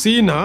சீனா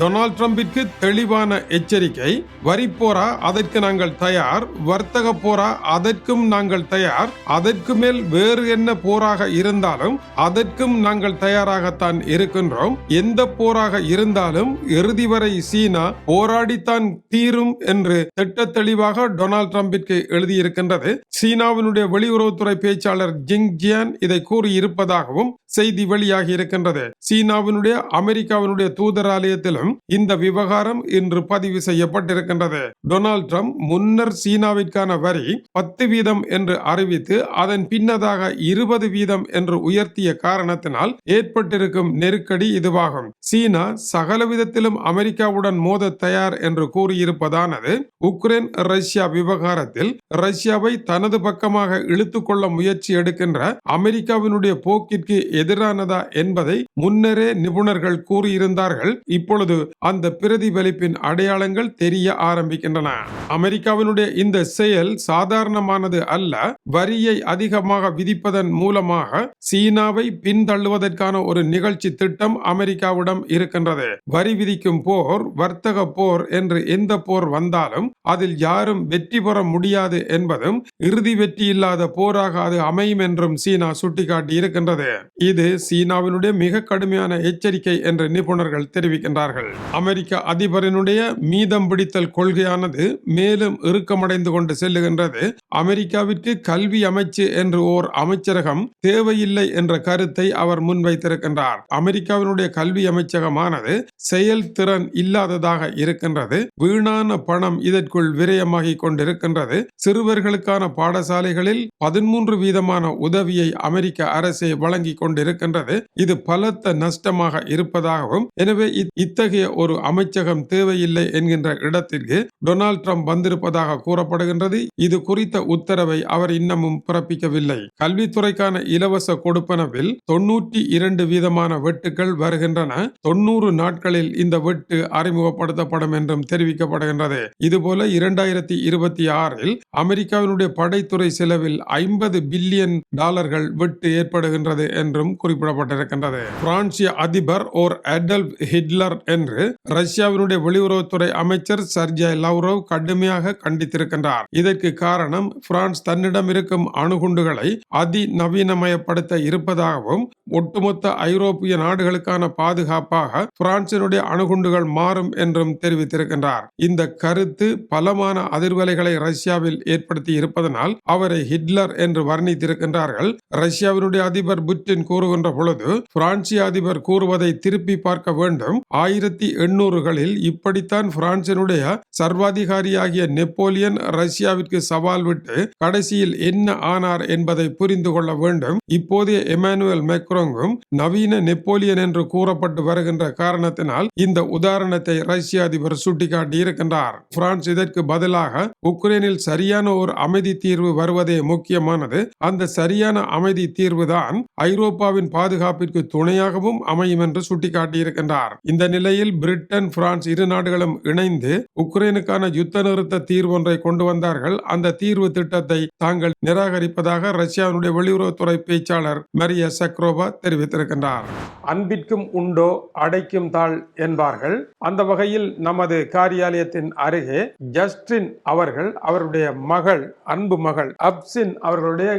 Donald ட்ரம்பிற்கு தெளிவான எச்சரிக்கை வரி போரா அதற்கு நாங்கள் தயார் வர்த்தக போரா அதற்கும் நாங்கள் தயார் அதற்கு மேல் வேறு என்ன போராக இருந்தாலும் அதற்கும் நாங்கள் தயாராகத்தான் இருக்கின்றோம். எந்த போராக இருந்தாலும் இறுதி வரை சீனா போராடித்தான் தீரும் என்று திட்ட தெளிவாக டொனால்ட் ட்ரம்பிற்கு எழுதியிருக்கின்றது. சீனாவினுடைய வெளியுறவுத்துறை பேச்சாளர் ஜிங் ஜியான் இதை கூறியிருப்பதாகவும் செய்தி வெளியாகி இருக்கின்றது சீனாவினுடைய அமெரிக்காவினுடைய தூதராலயத்திலும் இந்த விவகாரம் இன்று பதிவு செய்யப்பட்டிருக்கின்றது. டொனால்ட் ட்ரம்ப் முன்னர் சீனாவிற்கான வரி பத்து வீதம் என்று அறிவித்து அதன் பின்னதாக இருபது வீதம் என்று உயர்த்திய காரணத்தினால் ஏற்பட்டிருக்கும் நெருக்கடி இதுவாகும். சீனா சகல விதத்திலும் அமெரிக்காவுடன் மோத தயார் என்று கூறியிருப்பதானது உக்ரைன் ரஷ்யா விவகாரத்தில் ரஷ்யாவை தனது பக்கமாக இழுத்து கொள்ள முயற்சி எடுக்கின்ற அமெரிக்காவினுடைய போக்கிற்கு எதிரானதா என்பதை முன்னரே நிபுணர்கள் கூறியிருந்தார் கூறியிருந்தார்கள் இப்பொழுது அந்த பிரதிபலிப்பின் அடையாளங்கள் தெரிய ஆரம்பிக்கின்றன. அமெரிக்காவினுடைய இந்த செயல் சாதாரணமானது அல்ல. வரியை அதிகமாக விதிப்பதன் மூலமாக சீனாவை பின்தள்ளுவதற்கான ஒரு நிகழ்ச்சி திட்டம் அமெரிக்காவிடம் இருக்கின்றது. வரி விதிக்கும் போர் வர்த்தக போர் என்று எந்த போர் வந்தாலும் அதில் யாரும் வெற்றி பெற முடியாது என்பதும் இறுதி வெற்றி இல்லாத போராக அது அமையும் என்றும் சீனா சுட்டிக்காட்டி இருக்கின்றது இது சீனாவினுடைய மிக கடுமையான எச்சரிக்கை என்று நிபுணர்கள் தெரிவிக்கின்றார்கள். அமெரிக்க அதிபரினுடைய மீதம் பிடித்தல் கொள்கையானது மேலும் இறுக்கமடைந்து கொண்டு செல்லுகின்றது. அமெரிக்காவிற்கு கல்வி அமைச்சு என்று ஓர் அமைச்சரகம் தேவையில்லை என்ற கருத்தை அவர் முன்வைத்திருக்கின்றார். அமெரிக்காவினுடைய கல்வி அமைச்சகமானது செயல்திறன் இல்லாததாக இருக்கின்றது. வீணான பணம் இதற்குள் விரயமாகி கொண்டிருக்கின்றது. சிறுவர்களுக்கான பாடசாலைகளில் பதிமூன்று வீதமான உதவியை அமெரிக்க அரசே வழங்கி கொண்டிருக்கின்றது. இது பலத்த நஷ்டமாக இருப்பதாகவும் எனவே இத்தகைய ஒரு அமைச்சகம் தேவையில்லை என்கின்ற இடத்திற்கு டொனால்ட் ட்ரம்ப் வந்திருப்பதாக கூறப்படுகின்றது. இது குறித்த உத்தரவை அவர் இன்னமும் பிறப்பிக்கவில்லை. கல்வித்துறைக்கான இலவச கொடுப்பனவில் தொன்னூற்றி இரண்டு வீதமான வெட்டுக்கள் வருகின்றன. தொன்னூறு நாட்களில் இந்த வெட்டு அறிமுகப்படுத்தப்படும் என்றும் தெரிவிக்கப்படுகின்றது. இதுபோல இரண்டாயிரத்தி இருபத்தி ஆறில் அமெரிக்காவினுடைய படைத்துறை செலவில் ஐம்பது பில்லியன் டாலர்கள் வெட்டு ஏற்படுகின்றது என்றும் குறிப்பிடப்பட்டிருக்கின்றது. பிரான்சிய அதிபர் ஓர் அடல்ப் ஹிட்லர் என்று ரஷ்யாவினுடைய வெளியுறவுத்துறை அமைச்சர் சர்ஜை லவ்ரோவ் கடுமையாக கண்டித்திருக்கின்றார். இதற்கு காரணம் பிரான்ஸ் தன்னிடம் இருக்கும் அணுகுண்டுகளை அதிநவீனமயப்படுத்த இருப்பதாகவும் ஒட்டுமொத்த ஐரோப்பிய நாடுகளுக்கான பாதுகாப்பாக பிரான்சினுடைய அணுகுண்டுகள் மாறும் என்றும் தெரிவித்திருக்கின்றார். இந்த கருத்து பலமான அதிர்வலைகளை ரஷ்யாவில் ஏற்படுத்தி இருப்பதனால் அவரை ஹிட்லர் என்று வர்ணித்திருக்கின்றார்கள். ரஷ்யாவினுடைய அதிபர் புட்டின் கூறுகின்ற பொழுது பிரான்சிய அதிபர் கூறுவதை திருப்பி பார்க்க வேண்டும். ஆயிரத்தி எண்ணூறுகளில் இப்படித்தான் பிரான்சினுடைய சர்வாதிகாரியாகிய நெப்போலியன் ரஷ்யாவிற்கு சவால் விட்டு கடைசியில் என்ன ஆனார் என்பதை புரிந்து கொள்ள வேண்டும். இப்போதைய எமானுவேல் மெக்ரோங்கும் நவீன நெப்போலியன் என்று கூறப்பட்டு வருகின்ற காரணத்தினால் இந்த உதாரணத்தை ரஷ்ய அதிபர் சுட்டிக்காட்டி இருக்கின்றார் பிரான்ஸ் இதற்கு பதிலாக உக்ரைனில் சரியான ஒரு அமைதி தீர்வு வருவதே முக்கியமானது. அந்த சரியான அமைதி தீர்வுதான் ஐரோப்பாவின் பாதுகாப்பிற்கு துணையாகவும் அமையும் என்று சுட்டிக்காட்டியிருக்கின்றார். கொண்டார். இந்த நிலையில் பிரிட்டன் பிரான்ஸ் இரு நாடுகளும் இணைந்து உக்ரைனுக்கான யுத்த நிறுத்த தீர்வொன்றை கொண்டு வந்தார்கள். அந்த தீர்வு திட்டத்தை தாங்கள் நிராகரிப்பதாக ரஷ்யாவினுடைய வெளியுறவுத்துறை பேச்சாளர் மரிய சக்ரோபா தெரிவித்திருக்கின்றார். அன்பிற்கும் உண்டோ அடைக்கும் தாள் என்பார்கள். அந்த வகையில் நமது காரியாலயத்தின் அருகே ஜஸ்டின் அவர்கள் அவருடைய மகள் அன்பு மகள் அப்சின் அவர்களுடைய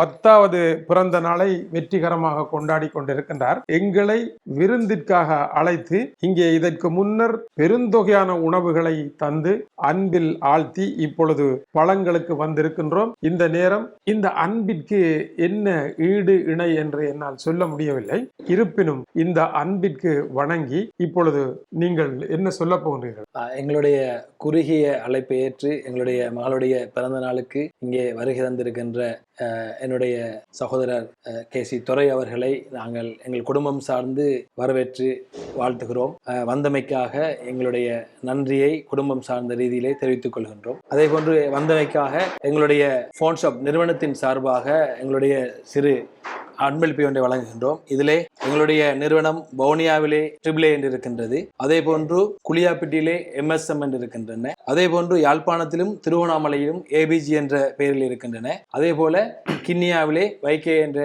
பத்தாவது பிறந்த நாளை வெற்றிகரமாக கொண்டாடி கொண்டிருக்கின்றார். எங்களை விருந்திற்காக அழைத்து இங்கே இதற்கு முன்னர் பெருந்தொகையான உணவுகளை தந்து அன்பில் ஆழ்த்தி இப்பொழுது பழங்களுக்கு வந்திருக்கின்றோம். இந்த நேரம் இந்த அன்பிற்கு என்ன ஈடு இணை என்று என்னால் சொல்ல முடியவில்லை. இருப்பினும் இந்த அன்பிற்கு வணங்கி இப்பொழுது நீங்கள் என்ன சொல்ல போகிறீர்கள்? எங்களுடைய குறுகிய அழைப்பை ஏற்று எங்களுடைய மகளுடைய பிறந்த நாளுக்கு இங்கே வருகை தந்திருக்கின்ற என்னுடைய சகோதரர் கே சி துரை அவர்களை நாங்கள் எங்கள் குடும்பம் சார்ந்து வரவேற்று வாழ்த்துகிறோம். வந்தமைக்காக எங்களுடைய நன்றியை குடும்பம் சார்ந்த ரீதியிலே தெரிவித்துக் கொள்கின்றோம். அதே போன்று வந்தமைக்காக எங்களுடைய ஃபோன் ஷாப் நிறுவனத்தின் சார்பாக எங்களுடைய சிறு அன்பளிப்பை ஒன்றை வழங்குகின்றோம். இதிலே எங்களுடைய நிறுவனம் வவுனியாவிலே ட்ரிபிள் என்று இருக்கின்றது அதே போன்று குளியாப்பிட்டியிலே எம்எஸ்எம் என்று இருக்கின்றன அதே போன்று யாழ்ப்பாணத்திலும் திருவண்ணாமலையிலும் ஏபிஜி என்ற பெயரில் இருக்கின்றன. அதே போல கிண்ணியாவிலே வைகே என்ற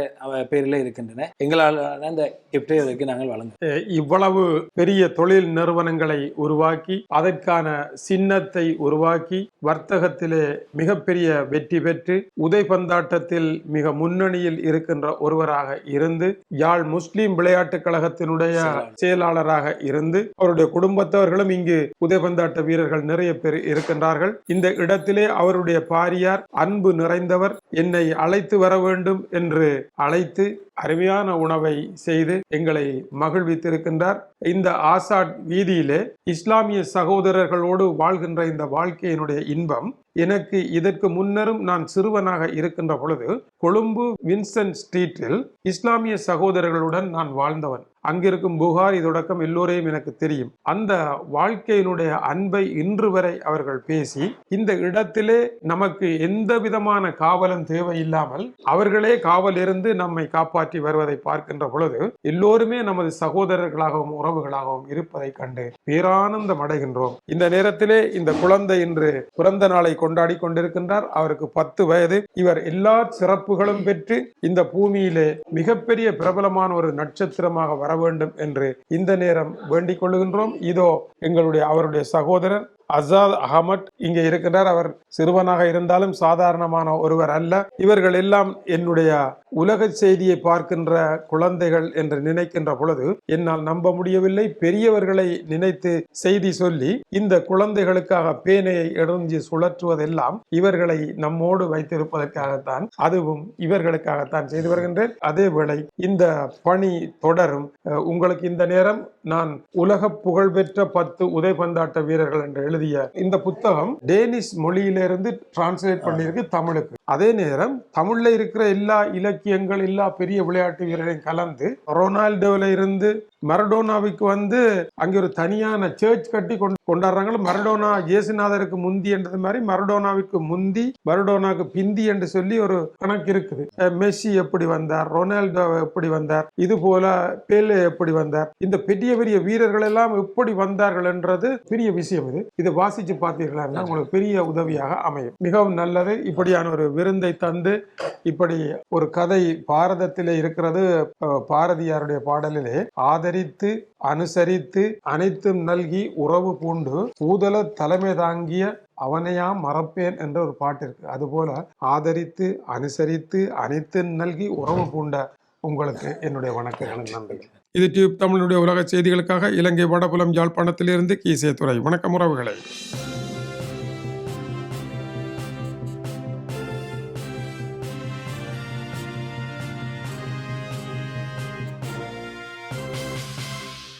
பெயரில் இருக்கின்றன. எங்களால் அந்த கிஃப்டை அதற்கு நாங்கள் அஹ் இவ்வளவு பெரிய தொழில் நிறுவனங்களை உருவாக்கி அதற்கான சின்னத்தை உருவாக்கி வர்த்தகத்திலே மிகப்பெரிய வெற்றி பெற்று உதைபந்தாட்டத்தில் மிக முன்னணியில் இருக்கின்ற ஒருவராக இருந்து யாழ் முஸ்லிம் விளையாட்டுக் கழகத்தினுடைய செயலாளர். செயலாளராக இருந்து அவருடைய குடும்பத்தவர்களும் இங்கு உதைபந்தாட்ட வீரர்கள் நிறைய பேர் இருக்கின்றார்கள் இந்த இடத்திலே அவருடைய பாரியார் அன்பு நிறைந்தவர் என்னை அழைத்து வர வேண்டும் என்று அழைத்து அருமையான உணவை செய்து எங்களை மகிழ்வித்திருக்கின்றார். இந்த ஆசாட் வீதியிலே இஸ்லாமிய சகோதரர்களோடு வாழ்கின்ற இந்த வாழ்க்கையினுடைய இன்பம் எனக்கு இதற்கு முன்னரும் நான் சிறுவனாக இருக்கின்ற பொழுது கொழும்பு வின்சென்ட் ஸ்ட்ரீட்டில் இஸ்லாமிய சகோதரர்களுடன் நான் வாழ்ந்தவன். அங்கிருக்கும் புகாரி தொடக்கம் எல்லோரையும் எனக்கு தெரியும். அந்த வாழ்க்கையினுடைய அன்பை இன்று வரை அவர்கள் பேசி இந்த இடத்திலே நமக்கு எந்த விதமான காவலும் தேவையில்லாமல் அவர்களே காவல் இருந்து நம்மை காப்பாற்றி வருவதை பார்க்கின்ற பொழுது எல்லோருமே நமது சகோதரர்களாகவும் உறவுகளாகவும் இருப்பதை கண்டு பேரானந்தம் அடைகின்றோம். இந்த நேரத்திலே இந்த குழந்தை இன்று பிறந்த நாளை கொண்டாடி கொண்டிருக்கின்றார். அவருக்கு பத்து வயது. இவர் எல்லா சிறப்புகளும் பெற்று இந்த பூமியிலே மிகப்பெரிய பிரபலமான ஒரு நட்சத்திரமாக வர வேண்டும் என்று இந்த நேரம் வேண்டிக் கொள்ளுகின்றோம். இதோ எங்களுடைய அவருடைய சகோதரர் அசாத் அகமட் இங்கே இருக்கின்றார் அவர் சிறுவனாக இருந்தாலும் சாதாரணமான ஒருவர் அல்ல. இவர்கள் எல்லாம் என்னுடைய உலக செய்தியை பார்க்கின்ற குழந்தைகள் என்று நினைக்கின்ற பொழுது என்னால் நம்ப முடியவில்லை. பெரியவர்களை நினைத்து செய்தி சொல்லி இந்த குழந்தைகளுக்காக பேனையை எறிஞ்சு சுழற்றுவதெல்லாம் இவர்களை நம்மோடு வைத்திருப்பதற்காகத்தான் அதுவும் இவர்களுக்காகத்தான் செய்து வருகின்றேன். அதேவேளை இந்த பணி தொடரும். உங்களுக்கு இந்த நேரம் நான் உலக புகழ்பெற்ற பத்து உதைபந்தாட்ட வீரர்கள் என்று எழுதிய இந்த புத்தகம் டேனிஷ் மொழியிலிருந்து டிரான்ஸ்லேட் பண்ணியிருக்கு தமிழுக்கு. அதே நேரம் தமிழ்ல இருக்கிற எல்லா இலக்கியங்கள் எல்லா பெரிய விளையாட்டு வீரரையும் கலந்து ரொனால்டோல இருந்து மரடோனாவுக்கு வந்து அங்கே ஒரு தனியான சர்ச் கட்டி கொண்டு கொண்டாடுறாங்க மரடோனா இயேசுநாதருக்கு முந்தி என்றது மாதிரி மரடோனாவுக்கு முந்தி மரடோனாவுக்கு பிந்தி என்று சொல்லி ஒரு கணக்கு இருக்குது. மெஸ்ஸி எப்படி வந்தார்? ரொனால்டோ எப்படி வந்தார்? இது போல பேலே எப்படி வந்தார்? இந்த பெரிய பெரிய வீரர்கள் எல்லாம் எப்படி வந்தார்கள் என்றது பெரிய விஷயம் இது. இதை வாசிச்சு பார்த்தீர்களா உங்களுக்கு பெரிய உதவியாக அமையும். மிகவும் நல்லது. இப்படியான ஒரு விருந்தை தந்து இப்படி ஒரு கதை பாரதத்திலே இருக்கிறது பாரதியாருடைய பாடலிலே ஆதரி ஆதரித்து அனுசரித்து அனைத்தும் நல்கி உறவு பூண்டு பூதல தலைமை தாங்கிய அவனையா மறப்பேன் என்ற ஒரு பாட்டு இருக்கு அதுபோல ஆதரித்து அனுசரித்து அனைத்து நல்கி உறவு பூண்ட உங்களுக்கு என்னுடைய வணக்கங்கள் நன்றிகள். இது டியூப் தமிழுடைய உலக செய்திகளுக்காக இலங்கை வடபுலம் யாழ்ப்பாணத்திலிருந்து கீசே துறை வணக்கம் உறவுகளை.